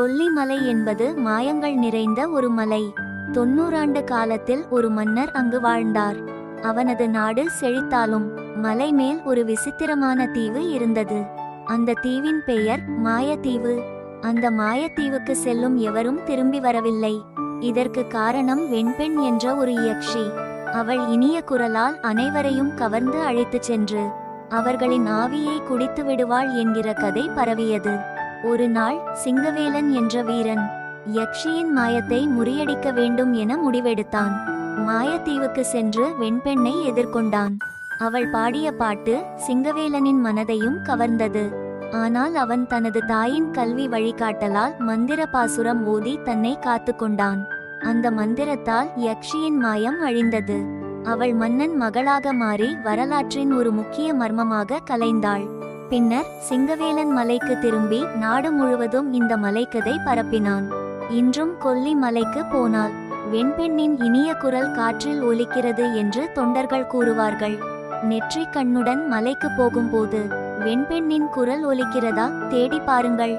கொல்லிமலை என்பது மாயங்கள் நிறைந்த ஒரு மலை. தொண்ணூறாண்டு காலத்தில் ஒரு மன்னர் அங்கு வாழ்ந்தார். அவனது நாடு செழித்தாலும் மலை மேல் ஒரு விசித்திரமான தீவு இருந்தது. அந்த தீவின் பெயர் மாயத்தீவு. அந்த மாயத்தீவுக்கு செல்லும் எவரும் திரும்பி வரவில்லை. இதற்கு காரணம் வெண்பெண் என்ற ஒரு யக்ஷி அவள் இனிய குரலால் அனைவரையும் கவர்ந்து அழைத்துச் சென்று அவர்களின் ஆவியை குடித்து விடுவாள் என்கிற கதை பரவியது. ஒரு நாள் சிங்கவேலன் என்ற வீரன் யக்ஷியின் மாயத்தை முறியடிக்க வேண்டும் என முடிவெடுத்தான். மாயத்தீவுக்கு சென்று வெண்பெண்ணை எதிர்கொண்டான். அவள் பாடிய பாட்டு சிங்கவேலனின் மனதையும் கவர்ந்தது. ஆனால் அவன் தனது தாயின் கல்வி வழிகாட்டலால் மந்திர பாசுரம் ஓதி தன்னை காத்துக்கொண்டான் அந்த மந்திரத்தால் யக்ஷியின் மாயம் அழிந்தது. அவள் மன்னன் மகளாக மாறி வரலாற்றின் ஒரு முக்கிய மர்மமாக கலைந்தாள். பின்னர் சிங்கவேலன் மலைக்கு திரும்பி நாடு முழுவதும் இந்த மலைக்கதை பரப்பினான். இன்றும் கொல்லி மலைக்கு போனாள். வெண்பெண்ணின் இனிய குரல் காற்றில் ஒலிக்கிறது என்று தொண்டர்கள் கூறுவார்கள். நெற்றி கண்ணுடன் மலைக்கு போகும்போது வெண்பெண்ணின் குரல் ஒலிக்கிறதா? தேடி பாருங்கள்.